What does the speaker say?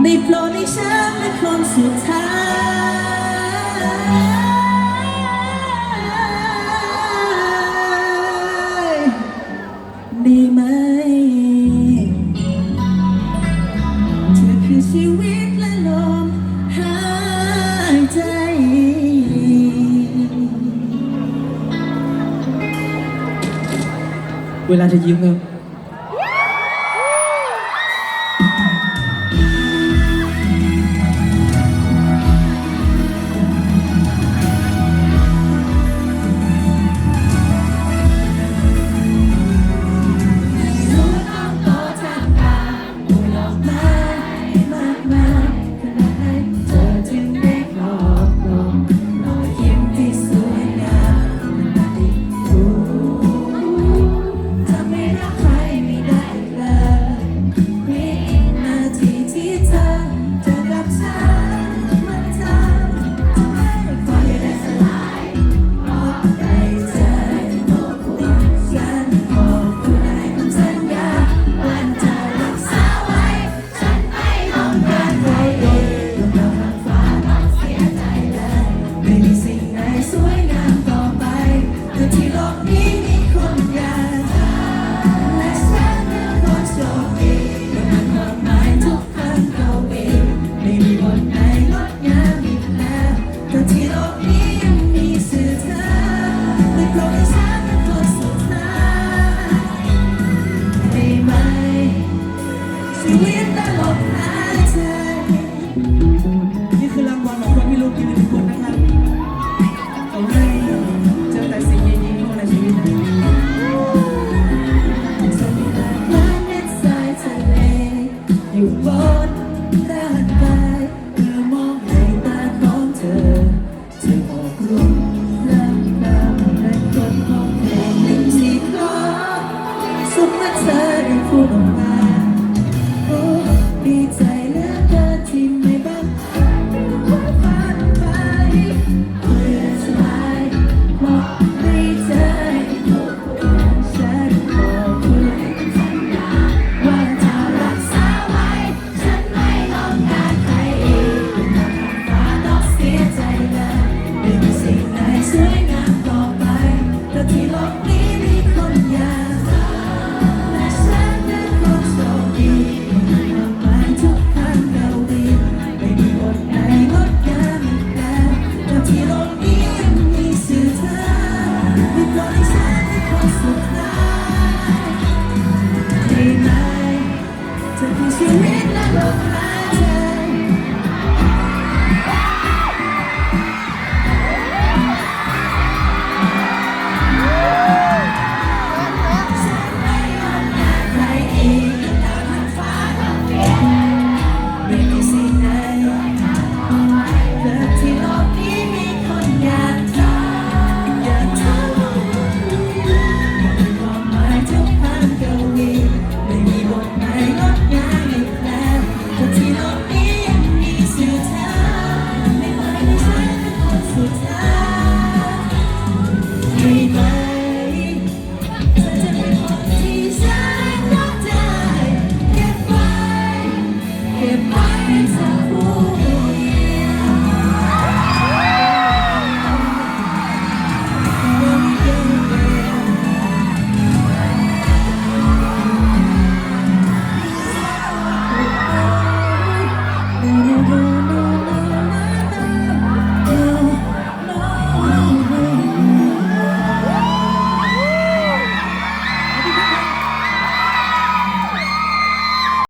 ได้โปรดให้ฉันเป็นคนสุดท้ายได้ไหม เธอคือชีวิตและลมหายใจ เวลาจะยิ้มครับ มื่อเธอได้พูดออกมาดีใจเหลือเกินที่ไม่บังคับผ่านไปเพื่อสบายไม่เจอว่าจะรักษาไว้ ฉันไม่ต้องการใครอีกถ้าต้องเสียใจเลยไม่มีสิ่งไหนสวยงามต่อไปแต่ที่ลบ